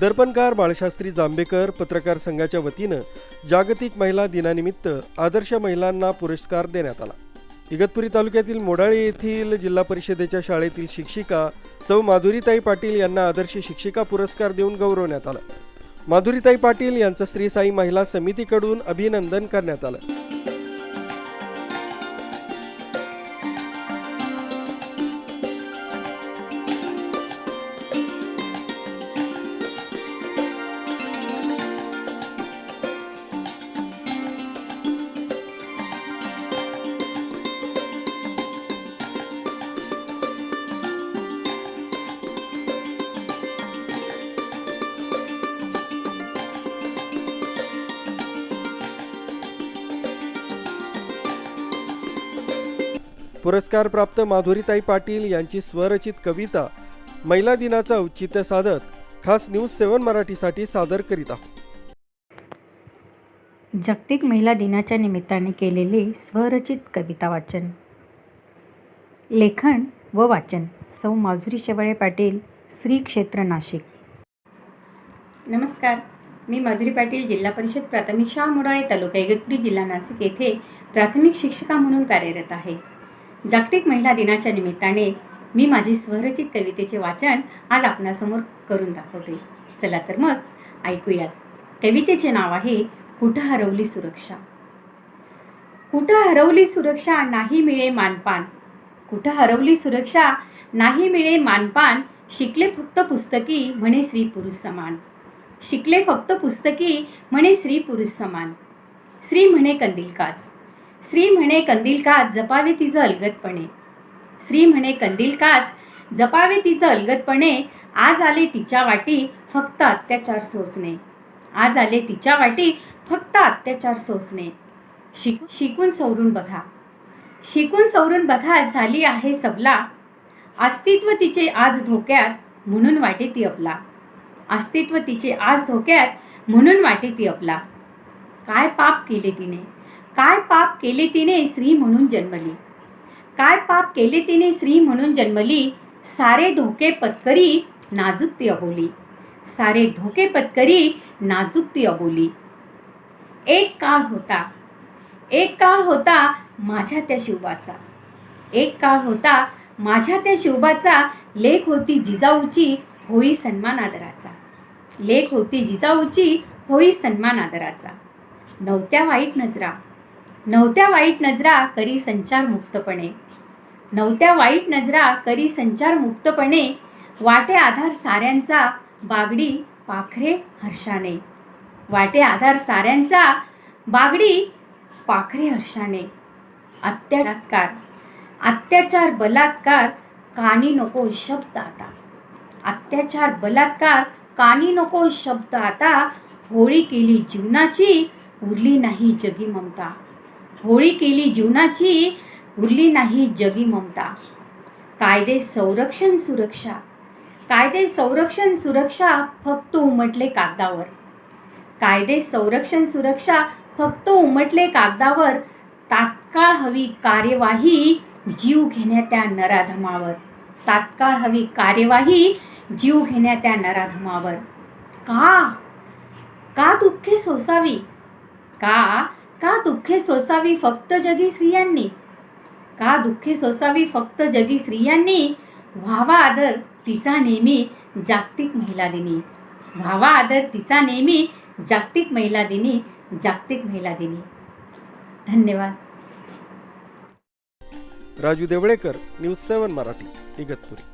दर्पणकार बाळशास्त्री जांभेकर पत्रकार संघाच्या वतीनं जागतिक महिला दिनानिमित्त आदर्श महिलांना पुरस्कार देण्यात आला. इगतपुरी तालुक्यातील मोडाळे येथील जिल्हा परिषदेच्या शाळेतील शिक्षिका सौ माधुरीताई पाटील यांना आदर्श शिक्षिका पुरस्कार देऊन गौरवण्यात आला. माधुरीताई पाटील यांचं श्रीसाई महिला समितीकडून अभिनंदन करण्यात आलं. पुरस्कार प्राप्त माधुरीताई पाटील यांची स्वरचित कविता महिला दिनाचं औचित्य साधत खास न्यूज सेवन मराठीसाठी सादर करीत आहोत. जागतिक महिला दिनाच्या निमित्ताने केलेले स्वरचित कविता वाचन. लेखन व वाचन. सौ माधुरी शेवाळे पाटील श्री क्षेत्र नाशिक. नमस्कार. मी माधुरी पाटील जिल्हा परिषद प्राथमिक शाळा मोडाळे तालुका इगतपुरी जिल्हा नाशिक येथे प्राथमिक शिक्षिका म्हणून कार्यरत आहे. जागतिक महिला दिनाच्या निमित्ताने मी माझी स्वरचित कवितेचे वाचन आज आपणासमोर करून दाखवते. चला तर मग ऐकूयात. कवितेचे नाव आहे कुठं हरवली सुरक्षा? कुठं हरवली सुरक्षा नाही मिळे मानपान. कुठं हरवली सुरक्षा नाही मिळे मानपान? शिकले फक्त पुस्तकी म्हणे स्त्री पुरुष समान. शिकले फक्त पुस्तकी म्हणे स्त्री पुरुष समान. स्त्री म्हणे कंदील श्री म्हणे कंदील काच जपावे तिचं अलगदपणे. श्री म्हणे कंदील काच जपावे तिचं अलगतपणे आज आले तिच्या वाटी फक्त अत्याचार सोसणे. आज आले तिच्या वाटी फक्त अत्याचार सोसणे. शिकू शिकून सवरून बघा. शिकून सवरून बघा झाली आहे सबला. अस्तित्व तिचे आज धोक्यात म्हणून वाटे ती आपला अस्तित्व तिचे आज धोक्यात म्हणून वाटे ती आपला काय पाप केले तिने? काय पाप केले तिने स्त्री म्हणून जन्मली? काय पाप केले तिने स्त्री म्हणून जन्मली? सारे धोके पत्करी नाजूक ती अबोली. सारे धोके पत्करी नाजूक ती अबोली. एक काळ होता. एक काळ होता माझ्या त्या शिवबाचा. एक काळ होता माझ्या त्या शिवबाचा. लेख होती जिजाऊची होई सन्मान आदराचा लेख होती जिजाऊची होई सन्मान आदराचा नव्हत्या वाईट नजरा. नव्हत्या वाईट नजरा करी संचार मुक्तपणे. नव्हत्या वाईट नजरा करी संचार मुक्तपणे वाटे आधार साऱ्यांचा बागडी पाखरे हर्षाने. वाटे आधार साऱ्यांचा बागडी पाखरे हर्षाने. अत्याचार अत्याचार बलात्कार कानी नको शब्द आता. अत्याचार बलात्कार कानी नको शब्द आता. होळी केली जीवनाची उरली नाही जगी ममता. होळी केली जीवनाची उरली नाही जगी ममता. कायदे संरक्षण सुरक्षा. कायदे संरक्षण सुरक्षा फक्त उमटले कागदावर. कायदे संरक्षण सुरक्षा फक्त उमटले कागदावर तात्काळ हवी कार्यवाही जीव घेण्या त्या नराधमावर. तात्काळ हवी कार्यवाही जीव घेण्या त्या नराधमावर. का? का दुःखे सोसावी? का का दुःखे सोसावी फक्त जगी स्त्रियांनी? का दुःखे सोसावी फक्त जगी स्त्रियांनी? व्हावा आदर तिचा नेहमी जागतिक महिला दिनी. व्हावा आदर तिचा नेहमी जागतिक महिला दिनी जागतिक महिला दिनी. धन्यवाद. Raju Deolekar news seven Marathi Igatpuri.